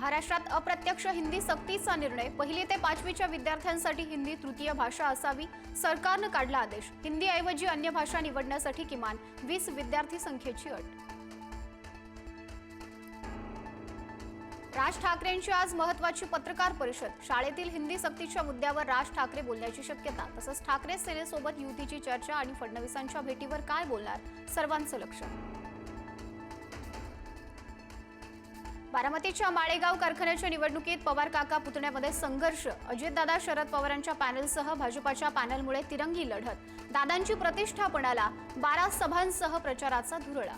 महाराष्ट्रात अप्रत्यक्ष हिंदी सक्तीचा निर्णय. पहिली ते पाचवीच्या विद्यार्थ्यांसाठी हिंदी तृतीय भाषा असावी. सरकारनं काढला आदेश. हिंदीऐवजी अन्य भाषा निवडण्यासाठी किमान वीस विद्यार्थी संख्येची अट. राज ठाकरेंची आज महत्वाची पत्रकार परिषद. शाळेतील हिंदी सक्तीच्या मुद्द्यावर राज ठाकरे बोलण्याची शक्यता. तसंच ठाकरे सेनेसोबत युतीची चर्चा आणि फडणवीसांच्या भेटीवर काय बोलणार? सर्वांचं लक्ष बारामतीच्या माळेगाव कारखान्याच्या निवडणुकीत पवार काका पुतण्यामध्ये संघर्ष. अजितदादा शरद पवारांच्या पॅनलसह भाजपाच्या पॅनलमुळे तिरंगी लढत. दादांची प्रतिष्ठा पणाला बारा सभांसह प्रचाराचा धुरळा.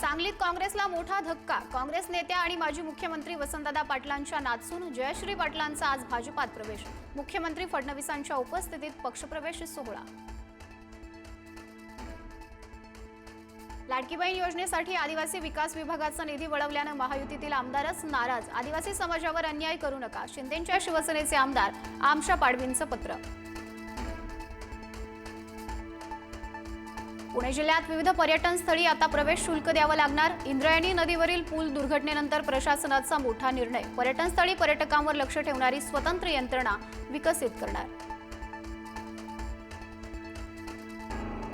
सांगलीत काँग्रेसला मोठा धक्का. काँग्रेस नेत्या आणि माजी मुख्यमंत्री वसंतदादा पाटलांच्या नाचून जयश्री पाटलांचा आज भाजपात प्रवेश. मुख्यमंत्री फडणवीसांच्या उपस्थितीत पक्षप्रवेश सोहळा. लाडकी बहीण योजनेसाठी आदिवासी विकास विभागाचा निधी वळवल्यानं महायुतीतील आमदारच नाराज. आदिवासी समाजावर अन्याय करू नका शिंदेच्या शिवसेनेचे आमदार आमशा पाडवींचं पत्र. पुणे जिल्ह्यात विविध पर्यटन स्थळी आता प्रवेश शुल्क द्यावं लागणार. इंद्रायणी नदीवरील पूल दुर्घटनेनंतर प्रशासनाचा मोठा निर्णय. पर्यटनस्थळी पर्यटकांवर लक्ष ठेवणारी स्वतंत्र यंत्रणा विकसित करणार.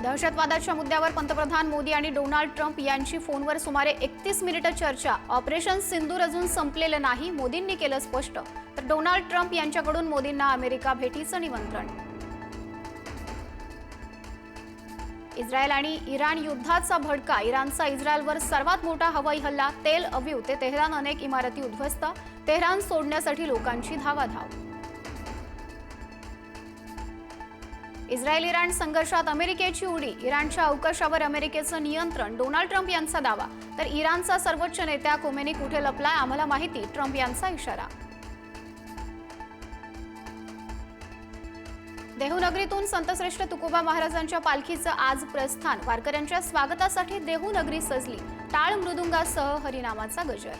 दहशतवादाच्या मुद्द्यावर पंतप्रधान मोदी आणि डोनाल्ड ट्रम्प यांची फोनवर सुमारे एकतीस मिनिटं चर्चा. ऑपरेशन सिंदूर अजून संपलेलं नाही मोदींनी केलं स्पष्ट. तर डोनाल्ड ट्रम्प यांच्याकडून मोदींना अमेरिका भेटीचं निमंत्रण. इस्रायल आणि इराण युद्धाचा भडका इराणचा इस्रायलवर सर्वात मोठा हवाई हल्ला तेल अव्यू ते तेहरान अनेक इमारती उद्ध्वस्त तेहरान सोडण्यासाठी लोकांची धावाधाव. इस्रायल इराण संघर्षात अमेरिकेची उडी इराणच्या अवकाशावर अमेरिकेचं नियंत्रण डोनाल्ड ट्रम्प यांचा दावा. तर इराणचा सर्वोच्च नेत्या कोमेनी कुठे लपलाय आम्हाला माहिती ट्रम्प यांचा इशारा. देहूनगरीतून संतश्रेष्ठ तुकोबा महाराजांच्या पालखीचं आज प्रस्थान. वारकऱ्यांच्या स्वागतासाठी देहूनगरी सजली. टाळ मृदुंगासह हरिनामाचा गजर.